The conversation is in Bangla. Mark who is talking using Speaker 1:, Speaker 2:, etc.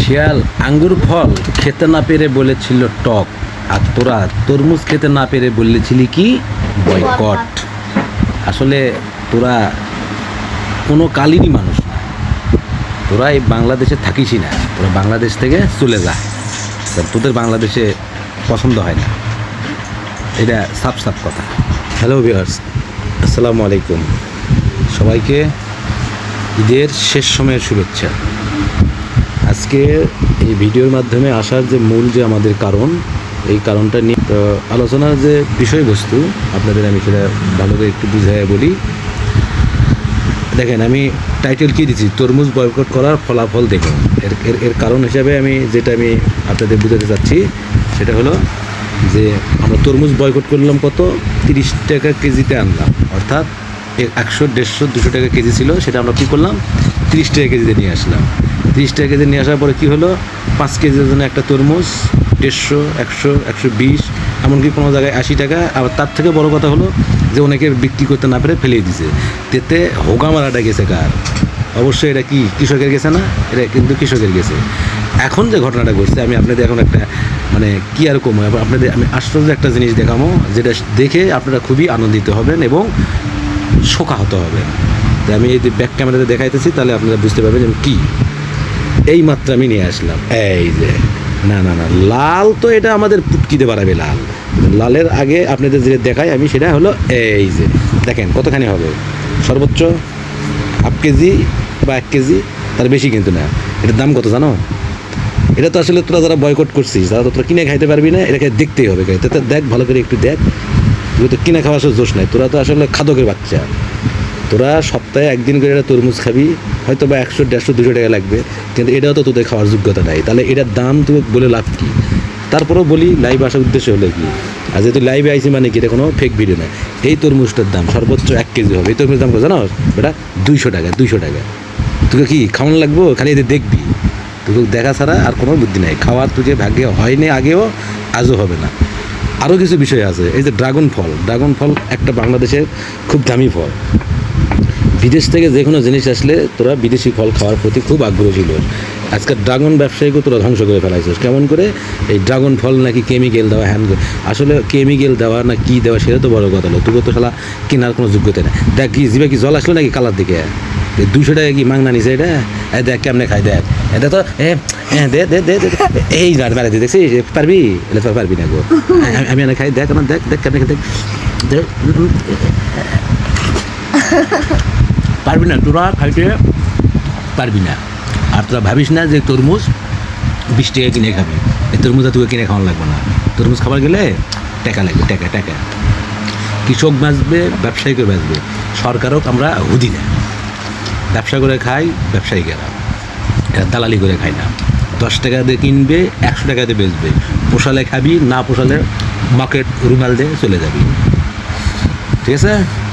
Speaker 1: শিয়াল আঙ্গুর ফল খেতে না পেরে বলেছিল টক আর তোরা তরমুজ খেতে না পেরে বলেছিলি কি? বয়কট। আসলে তোরা কোনো কালিনই মানুষ না। তোরা এই বাংলাদেশে থাকিসই না। তোরা বাংলাদেশ থেকে চলে যা। তোদের বাংলাদেশে পছন্দ হয় না। এটা সাফ সাফ কথা। হ্যালো ভিউয়ার্স আসসালামু আলাইকুম। সবাইকে ঈদের শেষ সময়ের শুভেচ্ছা। আজকে এই ভিডিওর মাধ্যমে আসার যে মূল যে আমাদের কারণ, এই কারণটা নিয়ে তো আলোচনার যে বিষয়বস্তু, আপনাদের আমি সেটা ভালো করে একটু বুঝাই বলি। দেখেন, আমি টাইটেল কী দিচ্ছি তরমুজ বয়কট করার ফলাফল দেখুন। এর এর কারণ হিসাবে আমি যেটা আমি আপনাদের বুঝাতে চাচ্ছি, সেটা হলো যে আমরা তরমুজ বয়কট করলাম কত? তিরিশ টাকা কেজিতে আনলাম। অর্থাৎ একশো, দেড়শো, দুশো টাকা কেজি ছিল, সেটা আমরা কী করলাম? তিরিশ টাকা কেজিতে নিয়ে আসলাম। তিরিশ টাকা কেজি নিয়ে আসার পরে কী হলো? পাঁচ কেজির জন্য একটা তরমুজ, দেড়শো, একশো একশো বিশ, এমনকি কোনো জায়গায় আশি টাকা। আবার তার থেকে বড় কথা হলো যে অনেকে বিক্রি করতে না পেরে ফেলেই দিছে তেতে হোগা মারাটা গেছে কার? অবশ্যই এটা কি কৃষকের গেছে না? এটা কিন্তু কৃষকের গেছে। এখন যে ঘটনাটা ঘটছে, আমি আপনাদের এখন একটা মানে কি আর কম আপনাদের, আমি আশ্চর্য একটা জিনিস দেখাবো যেটা দেখে আপনারা খুবই আনন্দিত হবেন এবং শোকাহত হবেন। তো আমি এই ব্যাক ক্যামেরাতে দেখাইতেছি, তাহলে আপনারা বুঝতে পারবেন যে আমি কী। এই মাত্রা আমি নিয়ে আসলাম। এই যে, না না না, লাল তো এটা আমাদের পুটকিতে বাড়াবে লাল। লালের আগে আপনাদের যে দেখাই আমি, সেটা হলো এই যে, দেখেন কতখানি হবে। সর্বোচ্চ হাফ কেজি বা এক কেজি, তার বেশি কিন্তু না। এটার দাম কত জানো? এটা তো আসলে তোরা যারা বয়কট করছিস, তারা তো তোরা কিনে খাইতে পারবি না, এটাকে দেখতেই হবে। তো দেখ, ভালো করে একটু দেখ। তুই তো কিনে খাওয়ার আসলে দোষ নাই, তোরা তো আসলে খাদকের বাচ্চা। তোরা সপ্তাহে একদিন করে একটা তরমুজ খাবি হয়তো বা একশো, দেড়শো, দুশো টাকা লাগবে, কিন্তু এটাও তো তোদের খাওয়ার যোগ্যতা নাই। তাহলে এটার দাম তুই বলে লাভ কি? তারপরেও বলি লাইভ আসার উদ্দেশ্য হলো কি? আর যেহেতু লাইভে আইসি মানে কি, এটা কোনো ফেক ভিডিও না। এই তরমুজটার দাম সর্বোচ্চ এক কেজি হবে। এই তরমুজের দাম কত জানো বেটা, দুইশো টাকা দুইশো টাকা। তোকে কি খাওয়ানো লাগবো? খালি এদের দেখবি। তোকে দেখা ছাড়া আর কোনো বুদ্ধি নাই। খাওয়ার তোকে ভাগ্যে হয়নি আগেও, আজও হবে না। আরও কিছু বিষয় আছে। এই যে ড্রাগন ফল ড্রাগন ফল একটা বাংলাদেশের খুব দামি ফল। বিদেশ থেকে যে কোনো জিনিস আসলে তোরা বিদেশি ফল খাওয়ার প্রতি খুব আগ্রহ ছিল আজকে ড্রাগন ব্যবসায়ীকে তোরা ধ্বংস করে ফেলাইছিস। কেমন করে? এই ড্রাগন ফল নাকি কেমিক্যাল দেওয়া হ্যান আসলে কেমিক্যাল দেওয়া না কি দেওয়া সেটা তো বড় কথা হলো তোকে তো শালা কেনার কোনো যোগ্যতা নেই। দেখ কি জিভে কি জল আসলো নাকি কালার দিকে? দুশো টাকা কি মাংনা নিছে এটা? দেখ কেমনে খাই দেখ। এটা তো এ, দে দে দে। এই গাড়ি মেরে দেখছিস? পারবি? এটা তো পারবি না গো। আমি- এনে খাই দেখ আমার দেখ দেখ কেমনে দেখ। দেখ পারবি না, তোরা খাইতে পারবি না। আর তোরা ভাবিস না যে তরমুজ বিশ টাকা কিনে খাবি। এই তরমুজটা তোকে কিনে খাওয়ানো লাগবে না। তরমুজ খাবার গেলে টাকা লাগবে, টাকা টাকা। কৃষক বাঁচবে ব্যবসায়ীকে বাঁচবে। সরকারও আমরা হুদি না ব্যবসা করে খাই ব্যবসায়ীকেরা এরা দালালি করে খায় না। দশ টাকা দিয়ে কিনবে, একশো টাকা দিয়ে বেচবে। পোষালে খাবি, না পোষালে মার্কেট রুমাল দিয়ে চলে যাবি। ঠিক আছে?